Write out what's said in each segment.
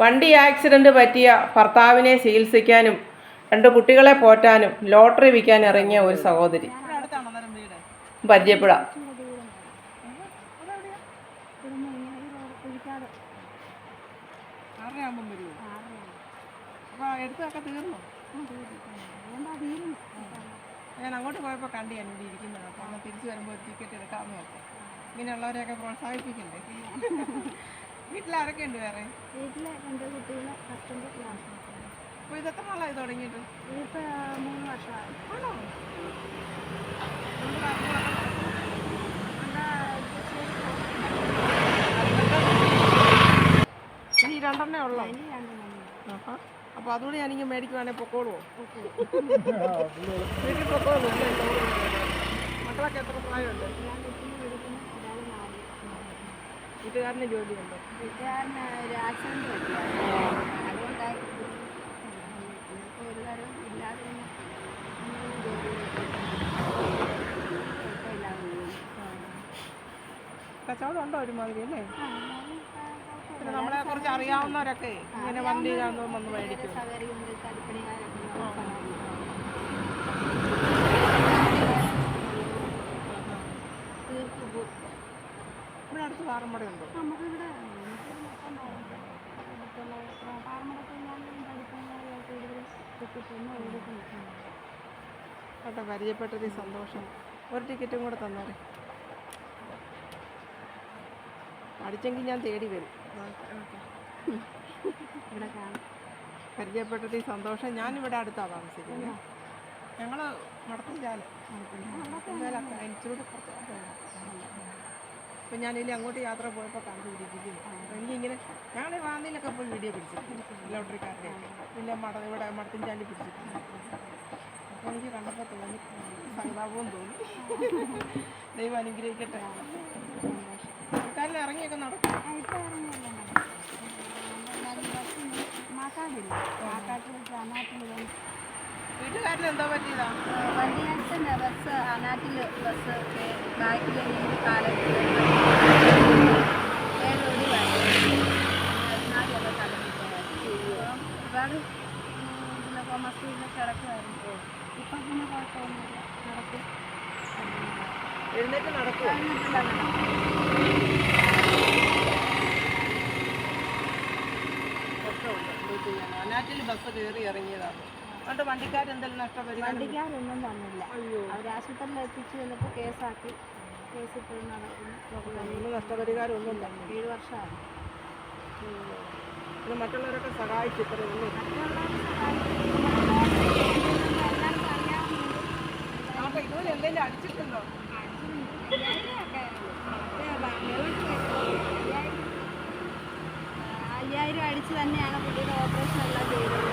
വണ്ടി ആക്സിഡന്റ് പറ്റിയ ഭർത്താവിനെ ചികിത്സിക്കാനും രണ്ട് കുട്ടികളെ പോറ്റാനും ലോട്ടറി വിൽക്കാൻ ഇറങ്ങിയ ഒരു സഹോദരി. പരിചയപ്പെടാം. ഞാൻ അങ്ങോട്ട് പോയപ്പോൾ കണ്ടു ഞാൻ ഇവിടെ ഇരിക്കുന്നത് അപ്പോൾ തിരിച്ചു വരുമ്പോൾ ടിക്കറ്റ് എടുക്കാമെന്ന് നോക്കാം ഇങ്ങനെയുള്ളവരെയൊക്കെ പ്രോത്സാഹിപ്പിക്കണ്ടേ? വീട്ടിലാരൊക്കെ ഉണ്ട് വേറെ? വീട്ടിലെ രണ്ട് ഹസ്ബൻഡ് ക്ലാസ് അപ്പോൾ ഇത് എത്ര നാളായി തുടങ്ങിയിട്ട്? ഇതിപ്പോൾ മൂന്ന് വർഷമായി. ആണോ? ഇനി രണ്ടെണ്ണേ ഉള്ളോ? അതിന് അതുകൊണ്ട്. അപ്പോൾ അതുകൂടി ഞാനിങ്ങനെ മേടിക്കുവാണെങ്കിൽ പൊക്കോളുമോ വീട്ടിൽ പൊക്കോളൂ. മക്കളൊക്കെ എത്ര പ്രായമുണ്ട്? വീട്ടുകാരന് ജോലിയുണ്ട്? വീട്ടുകാരന് ഒരു ആക്സിഡന്റ് പറ്റിയാണ് അതുകൊണ്ടായി ഇപ്പോൾ ഒരു ഇല്ലാതെ ജോലി പോകുന്നു. കച്ചവടം ഉണ്ടോ ഒരുമാതിരി അല്ലേ. പിന്നെ നമ്മളെ കുറിച്ച് അറിയാവുന്നവരൊക്കെ ഇങ്ങനെ വണ്ടി കാണുമ്പോൾ വന്ന് മേടിക്കും പാറമ്പട ഉണ്ടോ? നമുക്കിവിടെ കേട്ടോ പരിചയപ്പെട്ടതിൽ സന്തോഷം. ഒരു ടിക്കറ്റും കൂടെ തന്നേരെ അടിച്ചെങ്കിൽ ഞാൻ തേടി വരും. ഇവിടെ കാണാം. പരിചയപ്പെട്ടതിൽ സന്തോഷം. ഞാനിവിടെ അടുത്താണ് താമസിക്കുന്നത്. ഞങ്ങൾ മടത്തഞ്ചാല മടത്തഞ്ചാലൊക്കെ ഇച്ചിരി അപ്പം ഞാനിതിൽ അങ്ങോട്ട് യാത്ര പോയപ്പോൾ കണ്ടുപിടിക്കുകയും എനിക്കിങ്ങനെ ഞങ്ങൾ വാന്നിലൊക്കെ പോയി വീഡിയോ പിടിച്ചിട്ടുണ്ട്. ലോട്ടറിക്കാരുടെ പിന്നെ മട ഇവിടെ മടത്തിഞ്ചാലി പിടിച്ചിട്ടുണ്ട്. അപ്പോൾ എനിക്ക് കണ്ടപ്പോൾ തോന്നി സഹതാപവും തോന്നി. ദൈവം അനുഗ്രഹിക്കട്ടെ. സർക്കാരിൽ ഇറങ്ങിയൊക്കെ നടക്കും ഇപ്പോൾ പറ്റിയതാണ് വണ്ടി ആക്സിഡന്റ് ബസ് അനാട്ടിൽ ബസ് ബാക്കിൽ കാലം ഒരുപാട് പിന്നെ കിടക്കുമായിരുന്നു ഇപ്പം പിന്നെ കുഴപ്പമൊന്നുമില്ല നടക്കും എഴുന്നേറ്റ് നടക്കും ചെയ്യാനോ അനാറ്റിൽ ബസ് കയറി ഇറങ്ങിയതാണ് അതുകൊണ്ട് വണ്ടിക്കാരെന്തെങ്കിലും നഷ്ടപരിഹാരം വണ്ടിക്കാരൊന്നും തന്നില്ല അവർ ആശുപത്രിയിൽ എത്തിച്ച് ചിലപ്പോൾ കേസാക്കി കേസ് ഇപ്പോഴും നടക്കുന്നു നഷ്ടപരിഹാരം ഒന്നും തന്നെ ഏഴ് വർഷമാണ് പിന്നെ മറ്റുള്ളവരൊക്കെ സഹായിച്ചു ഉള്ളൂ അപ്പോൾ ഇതുപോലെ എന്തെങ്കിലും അടിച്ചിട്ടുണ്ടോ? അയ്യായിരം അടിച്ച് തന്നെയാണ് പുള്ളിയുടെ ഓപ്പറേഷൻ എല്ലാം ചെയ്തത്.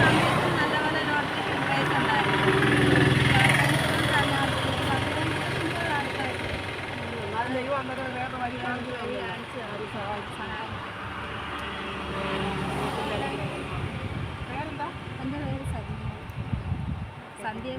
സമയത്ത് നല്ലപോലെ ഉണ്ടായിരുന്നു അന്നേരം വേറെ വഴി കാണിച്ചു സഹായിച്ചു പേരെന്താ? എന്റെ പേര് സന്ധ്യ. സന്ധ്യ